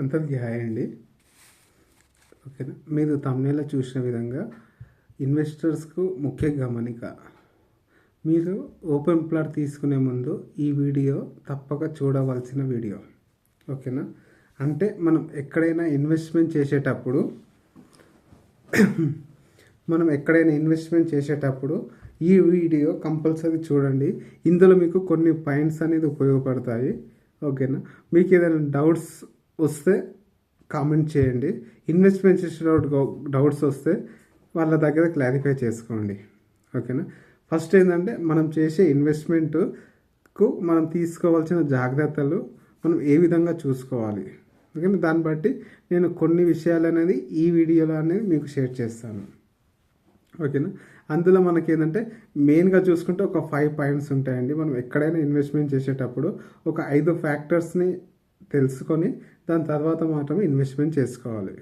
అంతటికి హాయ్ అండి. ఓకేనా? మీరు తమిళలో చూసిన విధంగా ఇన్వెస్టర్స్కు ముఖ్య గమనిక మీరు ఓపెన్ ప్లాట్ తీసుకునే ముందు ఈ వీడియో తప్పక చూడవలసిన వీడియో. ఓకేనా? అంటే మనం ఎక్కడైనా ఇన్వెస్ట్మెంట్ చేసేటప్పుడు మనం ఎక్కడైనా ఇన్వెస్ట్మెంట్ చేసేటప్పుడు ఈ వీడియో కంపల్సరీ చూడండి. ఇందులో మీకు కొన్ని పాయింట్స్ అనేది ఉపయోగపడతాయి. ఓకేనా? మీకు ఏదైనా డౌట్స్ వస్తే కామెంట్ చేయండి. ఇన్వెస్ట్మెంట్ చేసే డౌట్స్ వస్తే వాళ్ళ దగ్గర క్లారిఫై చేసుకోండి. ఓకేనా ఫస్ట్ ఏంటంటే మనం చేసే ఇన్వెస్ట్మెంట్కు మనం తీసుకోవాల్సిన జాగ్రత్తలు మనం ఏ విధంగా చూసుకోవాలి. ఓకేనా దాన్ని బట్టి నేను కొన్ని విషయాలు అనేది ఈ వీడియోలో అనేది మీకు షేర్ చేస్తాను. ఓకేనా అందులో మనకి ఏంటంటే మెయిన్గా చూసుకుంటే ఒక ఫైవ్ పాయింట్స్ ఉంటాయండి. మనం ఎక్కడైనా ఇన్వెస్ట్మెంట్ చేసేటప్పుడు ఒక ఐదు ఫ్యాక్టర్స్ని తెలుసుకొని దాని తర్వాత మాత్రమే ఇన్వెస్ట్మెంట్ చేసుకోవాలి.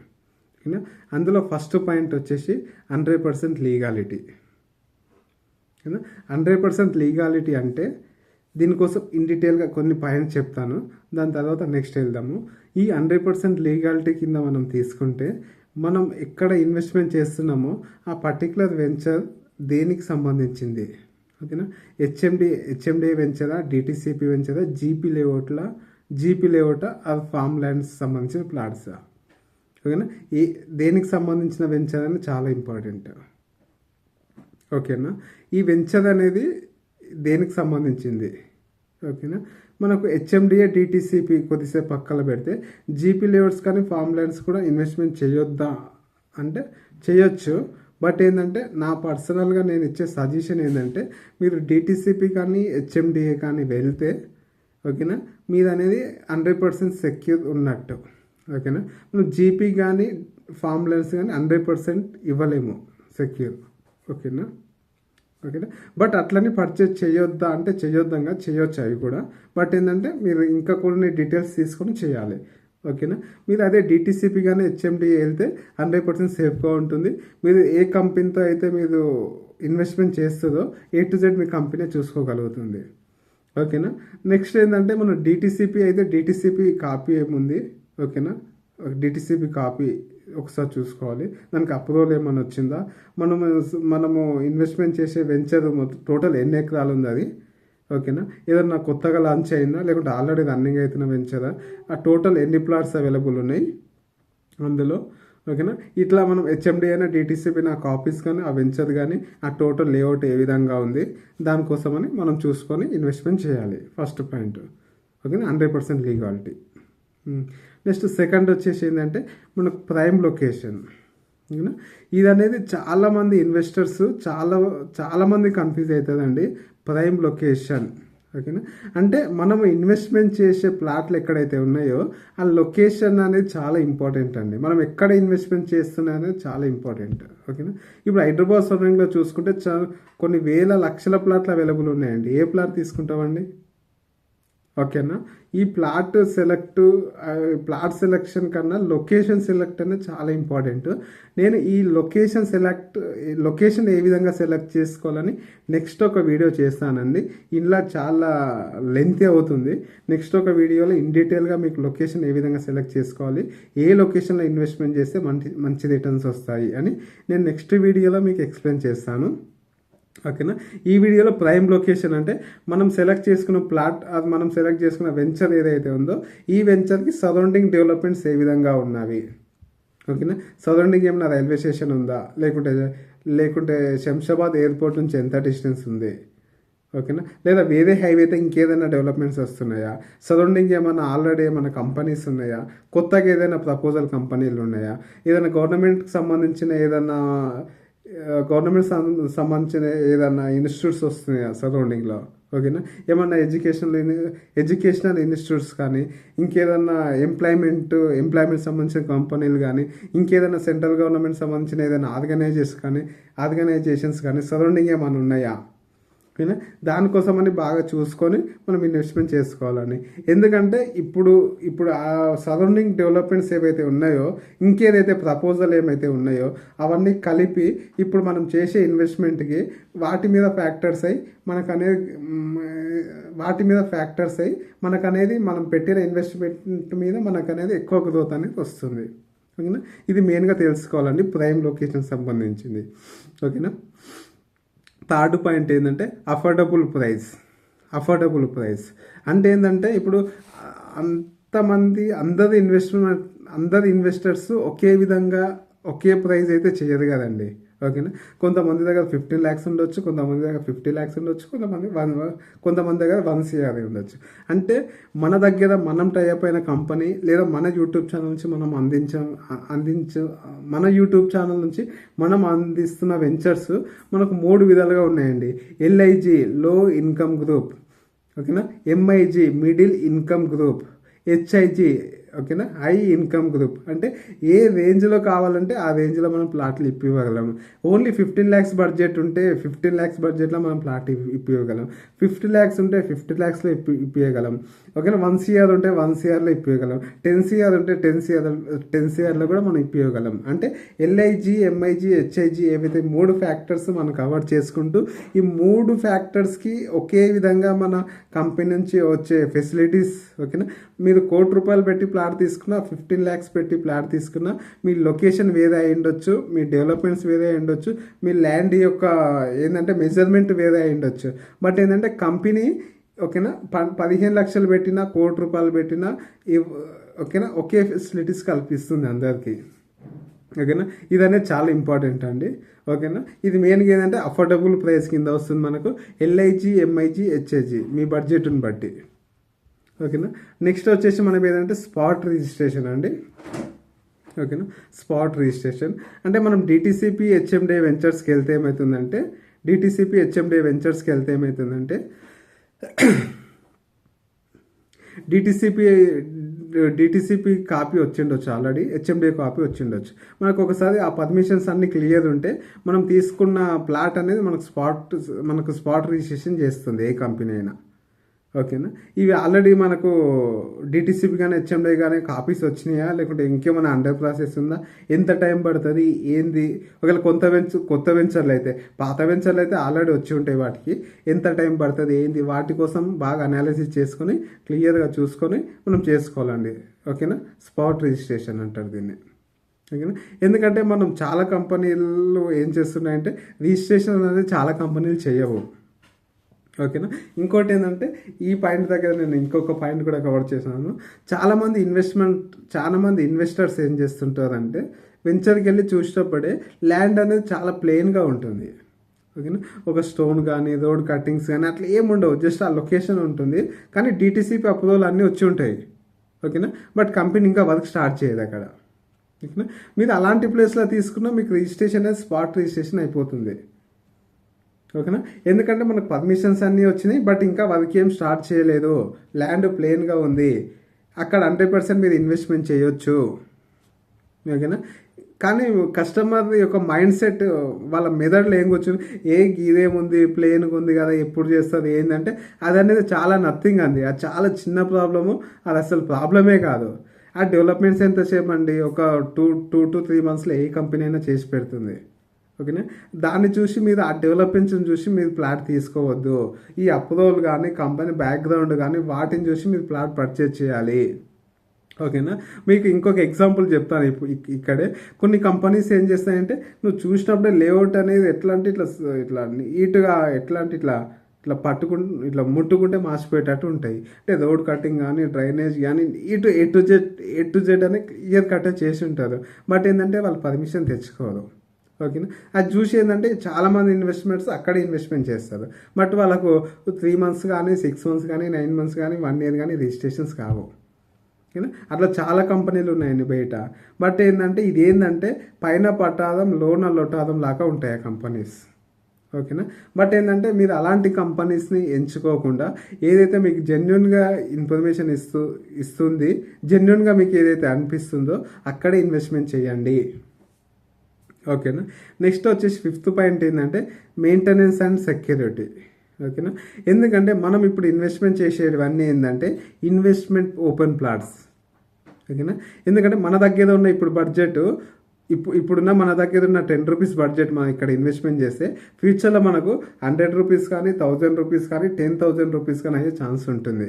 ఓకేనా? అందులో ఫస్ట్ పాయింట్ వచ్చేసి హండ్రెడ్ పర్సెంట్ లీగాలిటీ ఓకేనా? హండ్రెడ్ పర్సెంట్ లీగాలిటీ అంటే దీనికోసం ఇన్ డీటెయిల్గా కొన్ని పాయింట్స్ చెప్తాను. దాని తర్వాత నెక్స్ట్ వెళ్దాము. ఈ హండ్రెడ్ పర్సెంట్ లీగాలిటీ కింద మనం తీసుకుంటే మనం ఎక్కడ ఇన్వెస్ట్మెంట్ చేస్తున్నామో ఆ పర్టికులర్ వెంచర్ దేనికి సంబంధించింది? ఓకేనా? హెచ్ఎండి హెచ్ఎండి వెంచరా డిటిసిపి వెంచరా జీపీ లేఅవుట్లా జీపీ లేఅవుట్ ఆ ఫామ్ ల్యాండ్స్ సంబంధించిన ప్లాట్సా ఓకేనా ఈ దేనికి సంబంధించిన వెంచర్ అని చాలా ఇంపార్టెంట్ ఓకేనా ఈ వెంచర్ అనేది దేనికి సంబంధించింది? ఓకేనా మనకు హెచ్ఎండిఏ డిటీసీపీ కొద్దిసేపు పక్కన పెడితే జీపీ లేఅవుట్స్ కానీ ఫామ్ ల్యాండ్స్ కూడా ఇన్వెస్ట్మెంట్ చేయొద్దా? అంటే చేయొచ్చు. బట్ ఏంటంటే నా పర్సనల్గా నేను ఇచ్చే సజెషన్ ఏంటంటే మీరు డిటీసీపీ కానీ హెచ్ఎండిఏ కానీ వెళ్తే ఓకేనా? మీద అనేది హండ్రెడ్ పర్సెంట్ సెక్యూర్ ఉన్నట్టు. ఓకేనా? నువ్వు జీపీ కానీ ఫామ్ కానీ హండ్రెడ్ పర్సెంట్ ఇవ్వలేము సెక్యూర్. ఓకేనా? ఓకేనా? బట్ అట్లని పర్చేజ్ చేయొద్దా అంటే చేయొద్దంగా చేయొచ్చు అవి కూడా. బట్ ఏంటంటే మీరు ఇంకా కొన్ని డీటెయిల్స్ తీసుకొని చేయాలి. ఓకేనా? మీరు అదే డిటీసీపీ కానీ హెచ్ఎండి వెళ్తే హండ్రెడ్ పర్సెంట్ సేఫ్గా ఉంటుంది. మీరు ఏ కంపెనీతో అయితే మీరు ఇన్వెస్ట్మెంట్ చేస్తుందో ఏ టు జెడ్ మీ కంపెనీ చూసుకోగలుగుతుంది. ఓకేనా? నెక్స్ట్ ఏంటంటే మనం డిటీసీపీ అయితే డిటీసీపీ కాపీ ఏముంది? ఓకేనా? డిటీసీపీ కాపీ ఒకసారి చూసుకోవాలి. దానికి అప్రూవల్ ఏమైనా వచ్చిందా? మనము మనము ఇన్వెస్ట్మెంట్ చేసే వెంచర్ టోటల్ ఎన్ని ఎకరాలు ఉంది అది? ఓకేనా? ఏదన్నా కొత్తగా లాంచ్ అయిందా? లేకుంటే ఆల్రెడీ రన్నింగ్ అవుతున్న వెంచరా ఆ? టోటల్ ఎన్ని ప్లాట్స్ అవైలబుల్ ఉన్నాయి? అందులో ఓకేనా? ఇట్లా మనం హెచ్ఎండి అయినా డిటీసీపీ నాకు కాపీస్ కానీ ఆ వెంచర్ కానీ ఆ టోటల్ లేఅవుట్ ఏ విధంగా ఉంది దానికోసమని మనం చూసుకొని ఇన్వెస్ట్మెంట్ చేయాలి. ఫస్ట్ పాయింట్ ఓకేనా? Hundred percent legality next second వచ్చేసి ఏంటంటే మనకు ప్రైమ్ లొకేషన్ ఇది అనేది చాలామంది ఇన్వెస్టర్స్ చాలా చాలామంది కన్ఫ్యూజ్ అవుతుందండి ప్రైమ్ లొకేషన్ ఓకేనా? అంటే మనం ఇన్వెస్ట్మెంట్ చేసే ప్లాట్లు ఎక్కడైతే ఉన్నాయో ఆ లొకేషన్ అనేది చాలా ఇంపార్టెంట్ అండి. మనం ఎక్కడ ఇన్వెస్ట్మెంట్ చేస్తున్నా అనేది చాలా ఇంపార్టెంట్ ఓకేనా? ఇప్పుడు హైదరాబాద్ సరౌండింగ్లో చూసుకుంటే చా కొన్ని వేల లక్షల ప్లాట్లు అవైలబుల్ ఉన్నాయండి. ఏ ప్లాట్ తీసుకుంటామండి? ఓకేనా? ఈ ప్లాట్ సెలెక్ట్ ప్లాట్ సెలెక్షన్ కన్నా లొకేషన్ సెలెక్ట్ అనేది చాలా ఇంపార్టెంట్. నేను ఈ లొకేషన్ సెలెక్ట్ లొకేషన్ ఏ విధంగా సెలెక్ట్ చేసుకోవాలని నెక్స్ట్ ఒక వీడియో చేస్తానండి. ఇంట్లో చాలా లెంత్ అవుతుంది. నెక్స్ట్ ఒక వీడియోలో ఇన్ డీటెయిల్గా మీకు లొకేషన్ ఏ విధంగా సెలెక్ట్ చేసుకోవాలి ఏ లొకేషన్లో ఇన్వెస్ట్మెంట్ చేస్తే మంచి మంచి రిటర్న్స్ వస్తాయి అని నేను నెక్స్ట్ వీడియోలో మీకు ఎక్స్ప్లెయిన్ చేస్తాను. ఓకేనా? ఈ వీడియోలో ప్రైమ్ లొకేషన్ అంటే మనం సెలెక్ట్ చేసుకున్న ప్లాట్ అది మనం సెలెక్ట్ చేసుకున్న వెంచర్ ఏదైతే ఉందో ఈ వెంచర్కి సరౌండింగ్ డెవలప్మెంట్స్ ఏ విధంగా ఉన్నవి? ఓకేనా? సరౌండింగ్ ఏమైనా రైల్వే స్టేషన్ ఉందా? లేకుంటే లేకుంటే శంషాబాద్ ఎయిర్పోర్ట్ నుంచి ఎంత డిస్టెన్స్ ఉంది? ఓకేనా? లేదా వేరే హైవేతో ఇంకేదైనా డెవలప్మెంట్స్ వస్తున్నాయా? సరౌండింగ్ ఏమైనా ఆల్రెడీ ఏమైనా కంపెనీస్ ఉన్నాయా? కొత్తగా ఏదైనా ప్రపోజల్ కంపెనీలు ఉన్నాయా? ఏదైనా గవర్నమెంట్కి సంబంధించిన ఏదైనా గవర్నమెంట్ సంబంధించిన ఏదైనా ఇన్స్టిట్యూట్స్ వస్తున్నాయా సరౌండింగ్లో? ఓకేనా? ఏమన్నా ఎడ్యుకేషనల్ ఎడ్యుకేషనల్ ఇన్స్టిట్యూట్స్ కానీ ఇంకేదన్నా ఎంప్లాయ్మెంట్ ఎంప్లాయ్మెంట్ సంబంధించిన కంపెనీలు కానీ ఇంకేదైనా సెంట్రల్ గవర్నమెంట్ సంబంధించిన ఏదైనా ఆర్గనైజేషన్ కానీ ఆర్గనైజేషన్స్ కానీ సరౌండింగ్ ఏమైనా ఉన్నాయా? ఓకేనా దానికోసమని బాగా చూసుకొని మనం ఇన్వెస్ట్మెంట్ చేసుకోవాలని ఎందుకంటే ఇప్పుడు ఇప్పుడు ఆ సరౌండింగ్ డెవలప్మెంట్స్ ఏవైతే ఉన్నాయో ఇంకేదైతే ప్రపోజల్ ఏమైతే ఉన్నాయో అవన్నీ కలిపి ఇప్పుడు మనం చేసే ఇన్వెస్ట్మెంట్కి వాటి మీద ఫ్యాక్టర్స్ అయ్యి మనకు అనేది వాటి మీద ఫ్యాక్టర్స్ అయ్యి మనకు అనేది మనం పెట్టిన ఇన్వెస్ట్మెంట్ మీద మనకు అనేది ఎక్కువ గ్రోత్ అనేది వస్తుంది. ఓకేనా? ఇది మెయిన్గా తెలుసుకోవాలండి. ప్రైమ్ లొకేషన్ సంబంధించింది. ఓకేనా? థర్డ్ పాయింట్ ఏంటంటే అఫోర్డబుల్ ప్రైస్ అఫోర్డబుల్ ప్రైస్ అంటే ఏంటంటే ఇప్పుడు అంతమంది అందరు ఇన్వెస్ట్మెంట్ అందరు ఇన్వెస్టర్స్ ఒకే విధంగా ఒకే ప్రైస్ అయితే చేయరు కదండి. ఓకేనా? కొంతమంది దగ్గర ఫిఫ్టీన్ ల్యాక్స్ ఉండొచ్చు కొంతమంది దగ్గర ఫిఫ్టీ ల్యాక్స్ ఉండొచ్చు కొంతమంది వన్ కొంతమంది దగ్గర వన్ సిఆర్ ఉండొచ్చు. అంటే మన దగ్గర మనం టైప్ అయిన కంపెనీ లేదా మన యూట్యూబ్ ఛానల్ నుంచి మనం అందించ అందించ మన యూట్యూబ్ ఛానల్ నుంచి మనం అందిస్తున్న వెంచర్స్ మనకు మూడు విధాలుగా ఉన్నాయండి. ఎల్ఐజి లో ఇన్కమ్ గ్రూప్ ఓకేనా? MIG middle income group HIG ఓకేనా? హై ఇన్కమ్ గ్రూప్ అంటే ఏ రేంజ్లో కావాలంటే ఆ రేంజ్లో మనం ప్లాట్లు ఇప్పివ్వగలం. ఓన్లీ ఫిఫ్టీన్ ల్యాక్స్ బడ్జెట్ ఉంటే ఫిఫ్టీన్ ల్యాక్స్ బడ్జెట్లో మనం ప్లాట్ ఇప్పివ్వగలం. ఫిఫ్టీ ల్యాక్స్ ఉంటే ఫిఫ్టీ ల్యాక్స్లో ఇప్పి ఇప్పియగలం ఓకేనా? వన్ సిఆర్ ఉంటే వన్ సిఆర్లో ఇప్పివ్వగలం. టెన్ సిఆర్ ఉంటే టెన్ సిఆర్ టెన్ సిఆర్లో కూడా మనం ఇప్పివ్వగలం. అంటే ఎల్ఐజి ఎంఐజి హెచ్ఐజి ఏవైతే మూడు ఫ్యాక్టర్స్ మనం కవర్ చేసుకుంటూ ఈ మూడు ఫ్యాక్టర్స్కి ఒకే విధంగా మన కంపెనీ నుంచి వచ్చే ఫెసిలిటీస్ ఓకేనా? మీరు కోటి రూపాయలు పెట్టి ప్లాట్ తీసుకున్నా ఫిఫ్టీన్ ల్యాక్స్ పెట్టి ప్లాట్ తీసుకున్నా మీ లొకేషన్ వేరే అయి ఉండొచ్చు మీ డెవలప్మెంట్స్ వేరే అయి ఉండొచ్చు మీ ల్యాండ్ యొక్క ఏంటంటే మెజర్మెంట్ వేరే అయి ఉండొచ్చు. బట్ ఏంటంటే కంపెనీ ఓకేనా ప పదిహేను లక్షలు పెట్టినా కోటి రూపాయలు పెట్టినా ఓకేనా ఒకే ఫెసిలిటీస్ కల్పిస్తుంది అందరికీ. ఓకేనా ఇది అనేది చాలా ఇంపార్టెంట్ అండి. ఓకేనా ఇది మెయిన్గా ఏంటంటే అఫోర్డబుల్ ప్రైస్ కింద వస్తుంది మనకు ఎల్ఐజి ఎంఐజి హెచ్ఐజి మీ బడ్జెట్ని బట్టి. ఓకేనా? నెక్స్ట్ వచ్చేసి మనం ఏంటంటే స్పాట్ రిజిస్ట్రేషన్ అండి. ఓకేనా? Spot registration. అంటే మనం డిటీసీపీ హెచ్ఎండే వెంచర్స్కి వెళ్తే ఏమవుతుందంటే డిటీసీపీ హెచ్ఎండే వెంచర్స్కి వెళ్తే ఏమవుతుందంటే డిటీసీపీ డిటీసీపీ కాపీ వచ్చిండొచ్చు ఆల్రెడీ హెచ్ఎండిఏ కాపీ వచ్చిండొచ్చు. మనకు ఒకసారి ఆ పర్మిషన్స్ అన్ని క్లియర్ ఉంటే మనం తీసుకున్న ప్లాట్ అనేది మనకు స్పాట్ మనకు స్పాట్ రిజిస్ట్రేషన్ చేస్తుంది ఏ కంపెనీ అయినా. ఓకేనా? ఇవి ఆల్రెడీ మనకు డిటీసీపీ కానీ హెచ్ఎండే కానీ కాపీస్ వచ్చినాయా? లేకుంటే ఇంకేమైనా అండర్ ప్రాసెస్ ఉందా? ఎంత టైం పడుతుంది? ఏంది? ఒకవేళ కొత్త వెంచ కొత్త వెంచర్లు అయితే పాత వెంచర్లు అయితే ఆల్రెడీ వచ్చి ఉంటాయి వాటికి. ఎంత టైం పడుతుంది? ఏంది? వాటి కోసం బాగా అనాలిసిస్ చేసుకొని క్లియర్గా చూసుకొని మనం చేసుకోవాలండి. ఓకేనా? స్పాట్ రిజిస్ట్రేషన్ అంటారు దీన్ని. ఓకేనా? ఎందుకంటే మనం చాలా కంపెనీలు ఏం చేస్తున్నాయంటే రిజిస్ట్రేషన్ అనేది చాలా కంపెనీలు చేయవు. ఓకేనా? ఇంకోటి ఏంటంటే ఈ పాయింట్ దగ్గర నేను ఇంకొక పాయింట్ కూడా కవర్ చేశాను. చాలామంది ఇన్వెస్ట్మెంట్ చాలామంది ఇన్వెస్టర్స్ ఏం చేస్తుంటారంటే వెంచర్కి వెళ్ళి చూసేటప్పుడే ల్యాండ్ అనేది చాలా ప్లెయిన్గా ఉంటుంది. ఓకేనా? ఒక స్టోన్ కానీ రోడ్ కట్టింగ్స్ కానీ అట్లా ఏమి ఉండవు. జస్ట్ ఆ లొకేషన్ ఉంటుంది. కానీ డిటీసీపీ అప్రూవల్ అన్నీ వచ్చి ఉంటాయి. ఓకేనా? బట్ కంపెనీ ఇంకా వర్క్ స్టార్ట్ చేయదు అక్కడ. ఓకేనా? మీరు అలాంటి ప్లేస్లో తీసుకున్నా మీకు రిజిస్ట్రేషన్ అనేది స్పాట్ రిజిస్ట్రేషన్ అయిపోతుంది. ఓకేనా? ఎందుకంటే మనకు పర్మిషన్స్ అన్నీ వచ్చినాయి బట్ ఇంకా వాళ్ళకి ఏం స్టార్ట్ చేయలేదు. ల్యాండ్ ప్లెయిన్గా ఉంది. అక్కడ హండ్రెడ్ పర్సెంట్ మీరు ఇన్వెస్ట్మెంట్ చేయొచ్చు. ఓకేనా? కానీ కస్టమర్ యొక్క మైండ్ సెట్ వాళ్ళ మెదడులో ఏం కూర్చుని ఏ ఇదేముంది? ప్లేన్గా ఉంది కదా ఎప్పుడు చేస్తుంది ఏంటంటే అది అనేది చాలా నథింగ్ అండి. అది చాలా చిన్న ప్రాబ్లము అది అసలు ప్రాబ్లమే కాదు. ఆ డెవలప్మెంట్స్ ఎంతసేపు అండి? ఒక టూ టూ టు త్రీ మంత్స్లో ఏ కంపెనీ అయినా చేసి పెడుతుంది. ఓకేనా? దాన్ని చూసి మీరు ఆ డెవలప్మెంట్స్ని చూసి మీరు ప్లాట్ తీసుకోవద్దు. ఈ అప్రూవల్ కానీ కంపెనీ బ్యాక్గ్రౌండ్ కానీ వాటిని చూసి మీరు ప్లాట్ పర్చేజ్ చేయాలి. ఓకేనా? మీకు ఇంకొక ఎగ్జాంపుల్ చెప్తాను ఇప్పుడు ఇక్కడే. కొన్ని కంపెనీస్ ఏం చేస్తాయంటే నువ్వు చూసినప్పుడే లేఅవుట్ అనేది ఎట్లా అంటే ఇట్లా ఇట్లా నీట్గా ఎట్లా అంటే ఇట్లా ఇట్లా పట్టుకుంటే ఇట్లా ముట్టుకుంటే మాసిపోయేటట్టు ఉంటాయి. అంటే రోడ్ కటింగ్ కానీ డ్రైనేజ్ కానీ ఇటు A to Z A to Z అని క్లియర్ కట్ చేసి ఉంటారు. బట్ ఏంటంటే వాళ్ళు పర్మిషన్ తెచ్చుకోరు. ఓకేనా? అది చూసి ఏంటంటే చాలామంది ఇన్వెస్ట్మెంట్స్ అక్కడే ఇన్వెస్ట్మెంట్ చేస్తారు. బట్ వాళ్ళకు త్రీ మంత్స్ కానీ సిక్స్ మంత్స్ కానీ నైన్ మంత్స్ కానీ వన్ ఇయర్ కానీ రిజిస్ట్రేషన్స్ కావు. ఓకేనా? అట్లా చాలా కంపెనీలు ఉన్నాయండి బయట. బట్ ఏంటంటే ఇది ఏంటంటే పైన పట్టాదం లోన లొట్టాదం లాగా ఉంటాయి ఆ కంపెనీస్ ఓకేనా? బట్ ఏంటంటే మీరు అలాంటి కంపెనీస్ని ఎంచుకోకుండా ఏదైతే మీకు జెన్యున్గా ఇన్ఫర్మేషన్ ఇస్తూ ఇస్తుంది జెన్యున్గా మీకు ఏదైతే అనిపిస్తుందో అక్కడే ఇన్వెస్ట్మెంట్ చేయండి. ఓకేనా? నెక్స్ట్ వచ్చేసి ఫిఫ్త్ పాయింట్ ఏంటంటే మెయింటెనెన్స్ అండ్ సెక్యూరిటీ. ఓకేనా? ఎందుకంటే మనం ఇప్పుడు ఇన్వెస్ట్మెంట్ చేసేటివన్నీ ఏంటంటే ఇన్వెస్ట్మెంట్ ఓపెన్ ప్లాట్స్. ఓకేనా? ఎందుకంటే మన దగ్గర ఉన్న ఇప్పుడు బడ్జెట్ ఇప్పుడు ఇప్పుడున్న మన దగ్గర ఉన్న టెన్ రూపీస్ బడ్జెట్ మనం ఇక్కడ ఇన్వెస్ట్మెంట్ చేస్తే ఫ్యూచర్లో మనకు హండ్రెడ్ రూపీస్ కానీ థౌజండ్ రూపీస్ కానీ టెన్ థౌజండ్ రూపీస్ కానీ అయ్యే ఛాన్స్ ఉంటుంది.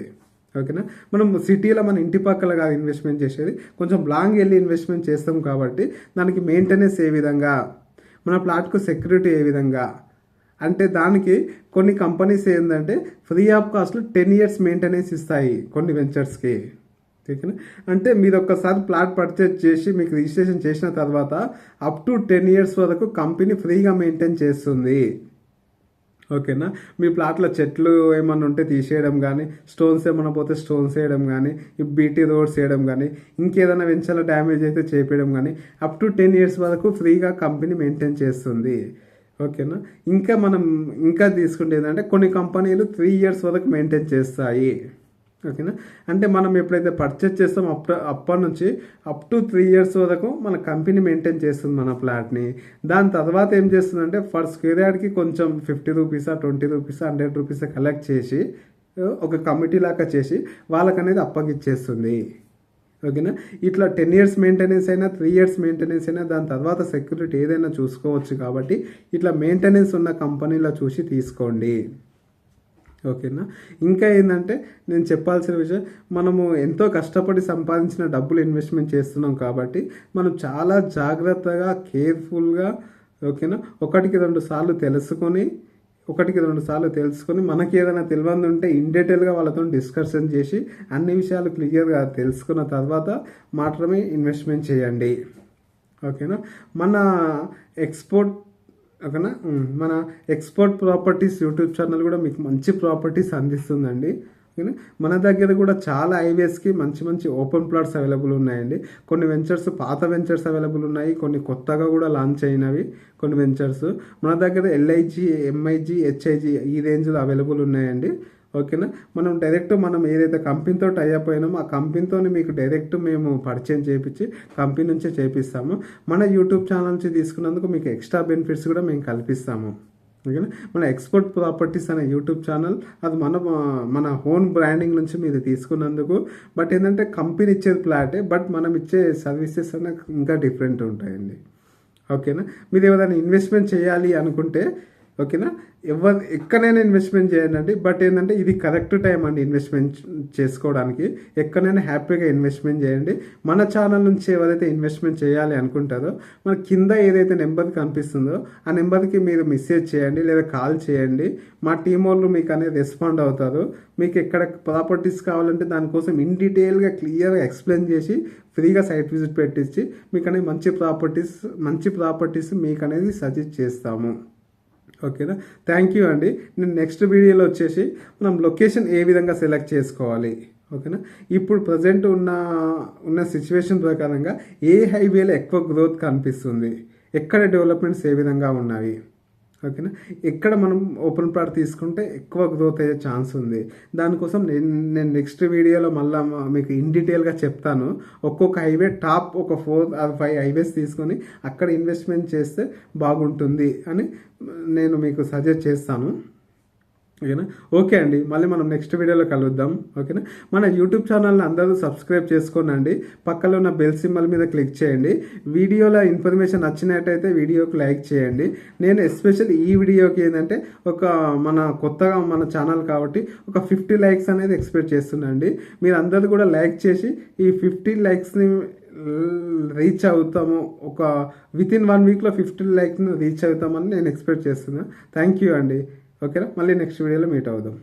ఓకేనా? మనం సిటీలో మన ఇంటి పక్కల కాదు ఇన్వెస్ట్మెంట్ చేసేది కొంచెం లాంగ్ వెళ్ళి ఇన్వెస్ట్మెంట్ చేస్తాం కాబట్టి దానికి మెయింటెనెన్స్ ఏ విధంగా మన ప్లాట్కు సెక్యూరిటీ ఏ విధంగా అంటే దానికి కొన్ని కంపెనీస్ ఏంటంటే free of cost ten years maintenance ఇస్తాయి కొన్ని వెంచర్స్కి ఓకేనా? అంటే మీరు ఒక్కసారి ప్లాట్ పర్చేజ్ చేసి మీకు రిజిస్ట్రేషన్ చేసిన తర్వాత అప్ టు టెన్ ఇయర్స్ వరకు కంపెనీ ఫ్రీగా మెయింటైన్ చేస్తుంది. ఓకేనా? మీ ప్లాట్లో చెట్లు ఏమన్నా ఉంటే తీసేయడం కానీ స్టోన్స్ ఏమైనా పోతే స్టోన్స్ వేయడం కానీ బీటీ రోడ్స్ వేయడం కానీ ఇంకేదైనా వెంచర్ల డ్యామేజ్ అయితే చేపించడం కానీ అప్ టు టెన్ ఇయర్స్ వరకు ఫ్రీగా కంపెనీ మెయింటైన్ చేస్తుంది. ఓకేనా? ఇంకా మనం ఇంకా తీసుకుంటే ఏంటంటే కొన్ని కంపెనీలు త్రీ ఇయర్స్ వరకు మెయింటైన్ చేస్తాయి. ఓకేనా? అంటే మనం ఎప్పుడైతే పర్చేస్ చేస్తాం అప్ అప్పటి నుంచి అప్ టు త్రీ ఇయర్స్ వరకు మన కంపెనీ మెయింటైన్ చేస్తుంది మన ఫ్లాట్ని దాని తర్వాత ఏం చేస్తుందంటే ఫర్ స్క్వేర్ యార్డ్కి కొంచెం ఫిఫ్టీ రూపీసా ట్వంటీ రూపీసా హండ్రెడ్ రూపీసా కలెక్ట్ చేసి ఒక కమిటీ లాగా చేసి వాళ్ళకనేది అప్పగిచ్చేస్తుంది. ఓకేనా? ఇట్లా టెన్ ఇయర్స్ మెయింటెనెన్స్ అయినా త్రీ ఇయర్స్ మెయింటెనెన్స్ అయినా దాని తర్వాత సెక్యూరిటీ ఏదైనా చూసుకోవచ్చు కాబట్టి ఇట్లా మెయింటెనెన్స్ ఉన్న కంపెనీలో చూసి తీసుకోండి. ఓకేనా? ఇంకా ఏంటంటే నేను చెప్పాల్సిన విషయం మనము ఎంతో కష్టపడి సంపాదించిన డబ్బులు ఇన్వెస్ట్మెంట్ చేస్తున్నాం కాబట్టి మనం చాలా జాగ్రత్తగా కేర్ఫుల్గా ఓకేనా? ఒకటికి రెండు సార్లు తెలుసుకొని ఒకటికి రెండు సార్లు తెలుసుకొని మనకి ఏదైనా తెలియదు ఉంటే ఇన్ డీటెయిల్గా వాళ్ళతో డిస్కషన్ చేసి అన్ని విషయాలు క్లియర్గా తెలుసుకున్న తర్వాత మాత్రమే ఇన్వెస్ట్మెంట్ చేయండి. ఓకేనా? మన ఎక్స్పోర్ట్ ఓకేనా? మన ఎక్స్పోర్ట్ ప్రాపర్టీస్ యూట్యూబ్ ఛానల్ కూడా మీకు మంచి ప్రాపర్టీస్ అందిస్తుందండి. ఓకేనా? మన దగ్గర కూడా చాలా హైవేస్కి మంచి మంచి ఓపెన్ ప్లాట్స్ అవైలబుల్ ఉన్నాయండి. కొన్ని వెంచర్స్ పాత వెంచర్స్ అవైలబుల్ ఉన్నాయి. కొన్ని కొత్తగా కూడా లాంచ్ అయినవి కొన్ని వెంచర్స్. మన దగ్గర ఎల్ఐజి ఎంఐజి హెచ్ఐజి ఈ రేంజ్లో అవైలబుల్ ఉన్నాయండి. ఓకేనా? మనం డైరెక్ట్ మనం ఏదైతే కంపెనీతో టైఅప్ అయినామో ఆ కంపెనీతో మీకు డైరెక్ట్ మేము పరిచయం చేయించి కంపెనీ నుంచే చేపిస్తాము. మన యూట్యూబ్ ఛానల్ నుంచి తీసుకున్నందుకు మీకు ఎక్స్ట్రా బెనిఫిట్స్ కూడా మేము కల్పిస్తాము. ఓకేనా? మన ఎక్స్పోర్ట్ ప్రాపర్టీస్ అనే యూట్యూబ్ ఛానల్ అది మన మన హోమ్ బ్రాండింగ్ నుంచి మీరు తీసుకున్నందుకు. బట్ ఏంటంటే కంపెనీ ఇచ్చేది ప్లాటే బట్ మనం ఇచ్చే సర్వీసెస్ అనే ఇంకా డిఫరెంట్ ఉంటాయండి. ఓకేనా? మీరు ఏదైనా ఇన్వెస్ట్మెంట్ చేయాలి అనుకుంటే ఓకేనా? ఎవ ఎక్కడైనా ఇన్వెస్ట్మెంట్ చేయండి బట్ ఏంటంటే ఇది కరెక్ట్ టైం అండి ఇన్వెస్ట్మెంట్ చేసుకోవడానికి. ఎక్కడైనా హ్యాపీగా ఇన్వెస్ట్మెంట్ చేయండి. మన ఛానల్ నుంచి ఎవరైతే ఇన్వెస్ట్మెంట్ చేయాలి అనుకుంటారో మన కింద ఏదైతే నెంబర్ కనిపిస్తుందో ఆ నెంబర్కి మీరు మెసేజ్ చేయండి లేదా కాల్ చేయండి. మా టీం వాళ్ళు మీకు అనేది రెస్పాండ్ అవుతారు. మీకు ఎక్కడ ప్రాపర్టీస్ కావాలంటే దానికోసం ఇన్ డీటెయిల్గా క్లియర్గా ఎక్స్ప్లెయిన్ చేసి ఫ్రీగా సైట్ విజిట్ పెట్టించి మీకు అనేది మంచి ప్రాపర్టీస్ మంచి ప్రాపర్టీస్ మీకు అనేది సజెస్ట్ చేస్తాము. ఓకేనా? థ్యాంక్ యూ అండి. నేను నెక్స్ట్ వీడియోలో వచ్చేసి మనం లొకేషన్ ఏ విధంగా సెలెక్ట్ చేసుకోవాలి? ఓకేనా? ఇప్పుడు ప్రజెంట్ ఉన్న ఉన్న సిచ్యువేషన్ ప్రకారంగా ఏ హైవేలో ఎక్కువ గ్రోత్ కనిపిస్తుంది? ఎక్కడ డెవలప్మెంట్స్ ఏ విధంగా ఉన్నాయి ఓకేనా? ఎక్కడ మనం ఓపెన్ ప్లాట్ తీసుకుంటే ఎక్కువ గ్రోత్ అయ్యే ఛాన్స్ ఉంది. దానికోసం నేను నేను నెక్స్ట్ వీడియోలో మళ్ళీ మీకు ఇన్ డీటెయిల్గా చెప్తాను. ఒక్కొక్క హైవే టాప్ ఒక ఫోర్ ఆర్ ఫైవ్ హైవేస్ తీసుకొని అక్కడ ఇన్వెస్ట్మెంట్ చేస్తే బాగుంటుంది అని నేను మీకు సజెస్ట్ చేస్తాను. ఓకేనా? ఓకే అండి. మళ్ళీ మనం నెక్స్ట్ వీడియోలో కలుద్దాం. ఓకేనా? మన యూట్యూబ్ ఛానల్ని అందరూ సబ్స్క్రైబ్ చేసుకోనండి. పక్కలో ఉన్న బెల్ సింబల్ మీద క్లిక్ చేయండి. వీడియోలో ఇన్ఫర్మేషన్ నచ్చినట్టయితే వీడియోకి లైక్ చేయండి. నేను ఎస్పెషల్ ఈ వీడియోకి ఏంటంటే ఒక మన కొత్తగా మన ఛానల్ కాబట్టి ఒక ఫిఫ్టీ లైక్స్ అనేది ఎక్స్పెక్ట్ చేస్తున్నాండి మీరు అందరూ కూడా లైక్ చేసి ఈ ఫిఫ్టీ లైక్స్ని రీచ్ అవుతాము. ఒక విత్ ఇన్ వన్ వీక్లో ఫిఫ్టీ లైక్స్ని రీచ్ అవుతామని నేను ఎక్స్పెక్ట్ చేస్తున్నాను థ్యాంక్ యూ అండి. ఓకేనా? మళ్ళీ నెక్స్ట్ వీడియోలో మీట్ అవుదాం.